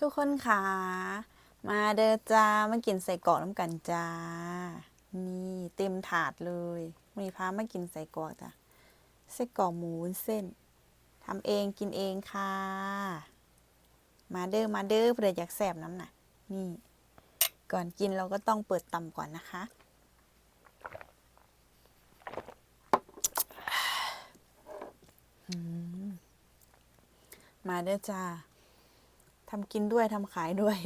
ทุกคนค่ะ มาเด้อจ้ามากินใส่กรอกน้ำกันจ้า นี่เต็มถาดเลยมีพามากินใส่กรอกจ้ะใส่กรอกหมูเส้นทำเองกินเองค่ะ มาเด้อมาเด้อเพื่ออยากแสบน้ำหนักนี่ ก่อนกินเราก็ต้องเปิดตำก่อนนะคะมมาเด้อจ้า ทำกินด้วยทำขายด้วย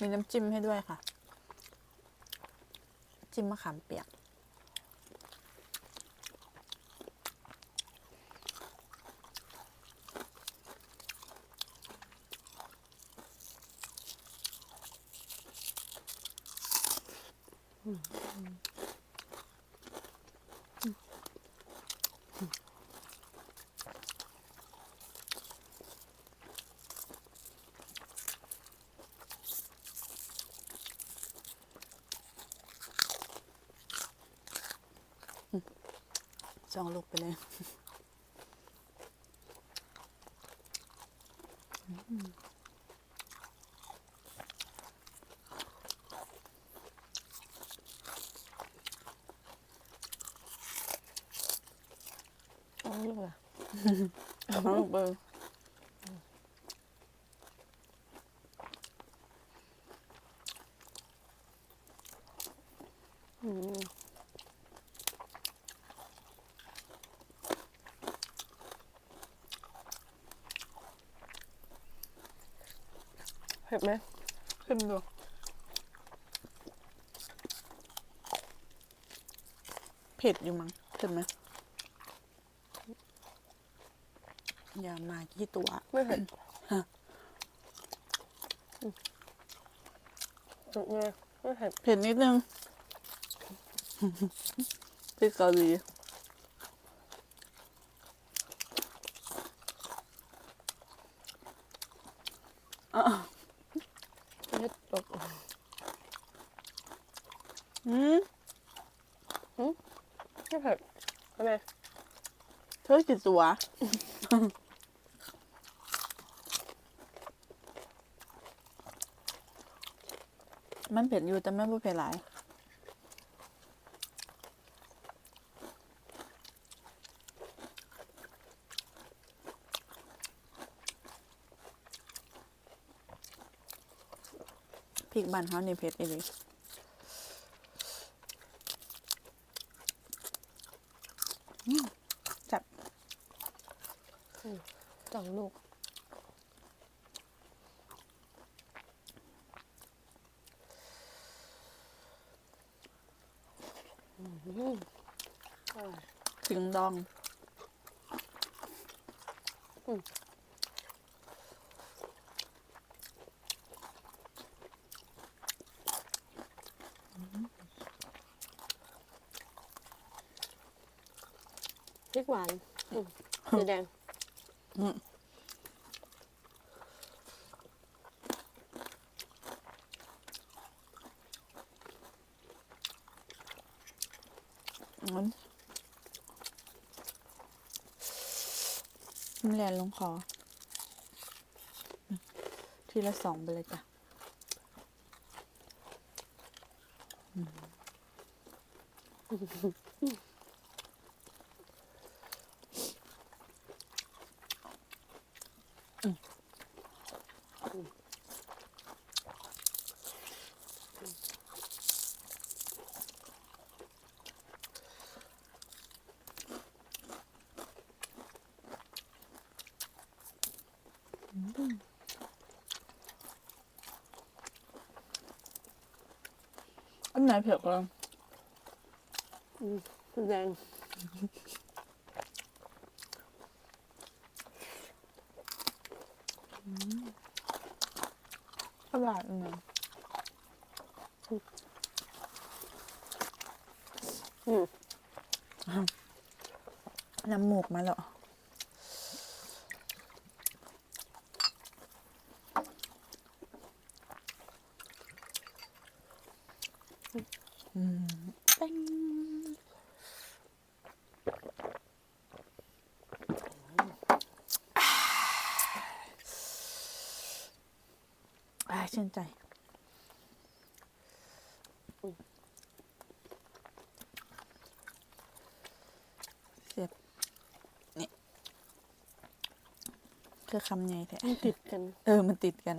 มีน้ำจิ้มให้ด้วยค่ะ จิ้มมะขามเปียก จองลูกไปเลยเอาลูกละเอาลูกเบอร์อืม ผ็ดไหมขึ้นดูเผ็ดอยู่มั้งเผ็ดไหมอย่ามากี่ตัวไม่เผ็ดฮะจุกเนี่ยไม่เผ็ดเผ็ดนิดนึงพริกเกาหลีอะ เผ็ดตก อืมไม่เผ็ดทำไมเธอกี่ตัว มันเผ็ดอยู่แต่ไม่รู้เผ็ดหลาย พริกบ้านเขานี่เผ็ดอีหลีอืมจับ จัง ลูกอืมอร่อยถึงดองพริกหวานอืมสีแดงงั้นมั นเรียนลงคอทีละสองไปเลยจ้ะอันไหน เผ็ดกว่ากันอืมสีแดงอร่อยอันไหนอืมน้ำมูกมาแล้ว ชื่นใจเสีบนี่คือคำไงแท้ติดกัน เออ มันติดกัน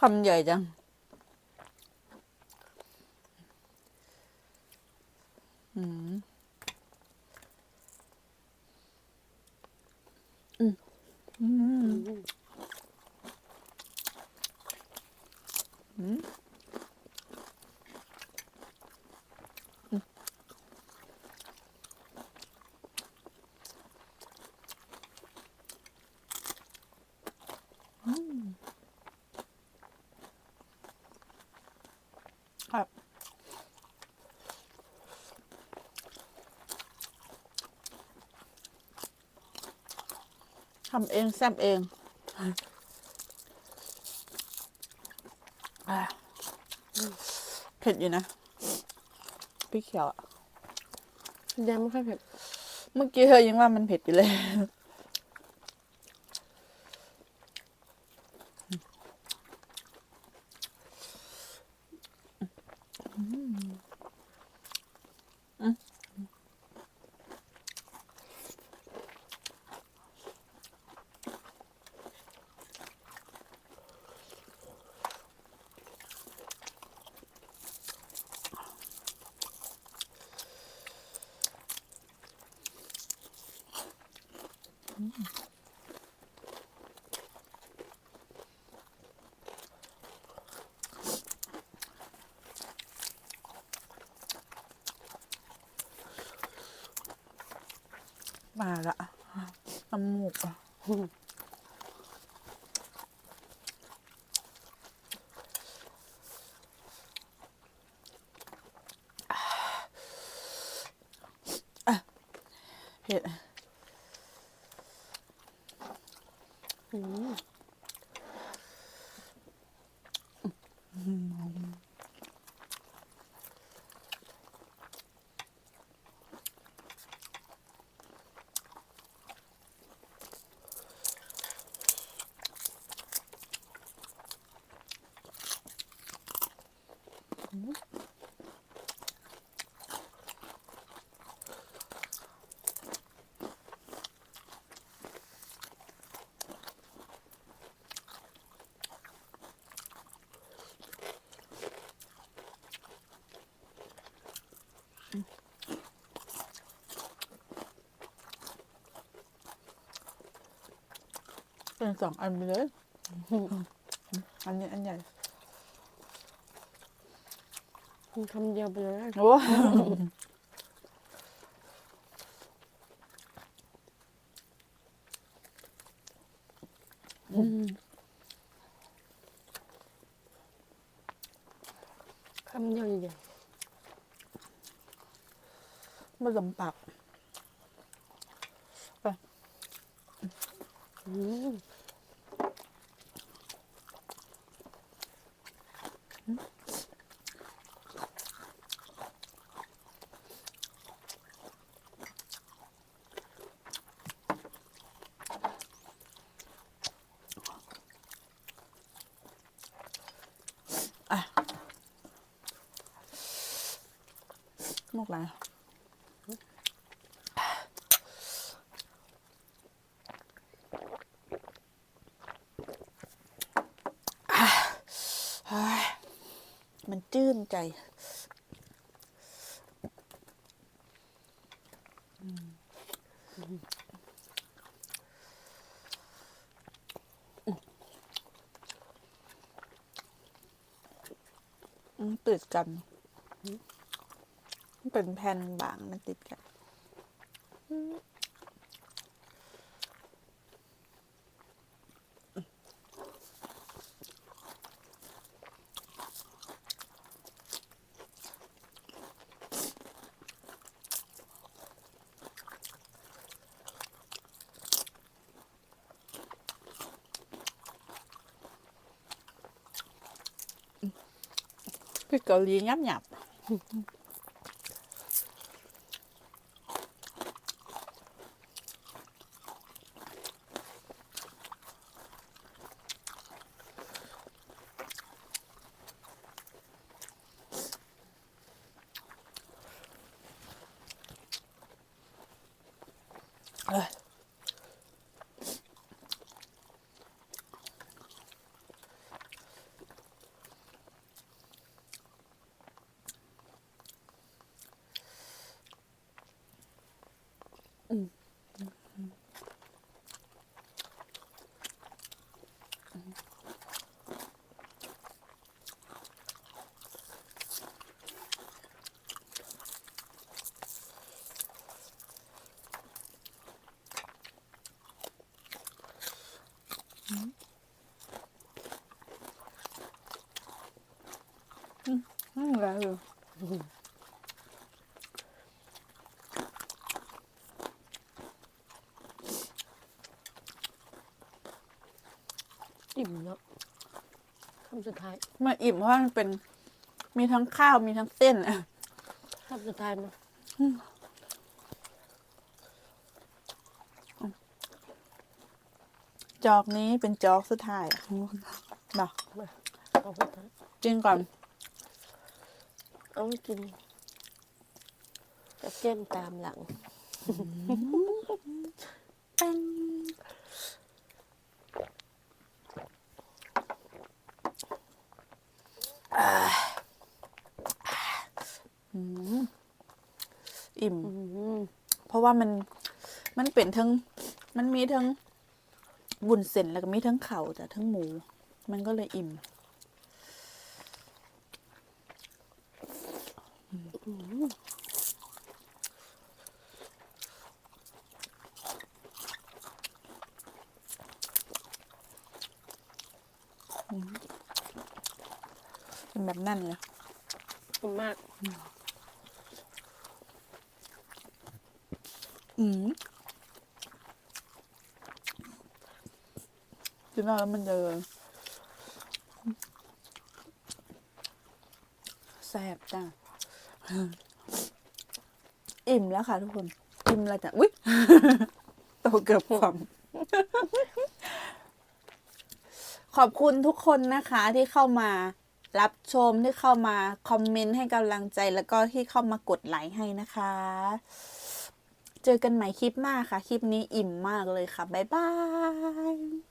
คำใหญ่จัง อืม อืม อืม อืม ครับ ทำเองแซ่บเองอะเผ็ดอยู่นะพริกเขียวอะแดงไม่ค่อยเผ็ด เมื่อกี้เธอยังว่ามันเผ็ดอยู่เลย มาละน้ำมูกอะอะเผ็ด อืม เป็นสองอันไปเลย อันนี้อันใหญ่กินคำเดียวไปเลยโอ้คำเดียวใหญ่มาลำปากไป ๆอืมมุกไหลเฮ้ยมัน จื้นใจติดกันมัน เป็นแผ่นบางมันติดกัน พริกเกาหลียับหยับ อืมแล้วอยู่อิ่มเนาะคำสุดท้ายมาอิ่มเพราะมันเป็น มีทั้งข้าวมีทั้งเส้นอะ คำสุดท้ายมา จอกนี้เป็นจอกสุดท้ายอะเนาะมาเอาสุดท้ายกินก่อน เอาไปกินกับเจ้มตามหลัง เป็นอ่าอืมอิ่ม อืมเพราะว่ามันมันเป็นทั้งมันมีทั้ง วุ้นเส้นแล้วก็มีทั้งเข่าแต่ทั้งหมู มันก็เลยอิ่มเป็นแบบนั่นเลยขอบมาก อืม กินแล้วแล้วมันจะแซ่บจ้าอิ่มแล้วค่ะทุกคน อิ่มแล้วจ้ะอุ๊ยโตเกือบความ ขอบคุณทุกคนนะคะที่เข้ามารับชมที่เข้ามาคอมเมนต์ให้กำลังใจแล้วก็ที่เข้ามากดไลค์ให้นะคะ เจอกันใหม่คลิปหน้าค่ะ คลิปนี้อิ่มมากเลยค่ะ บ๊ายบาย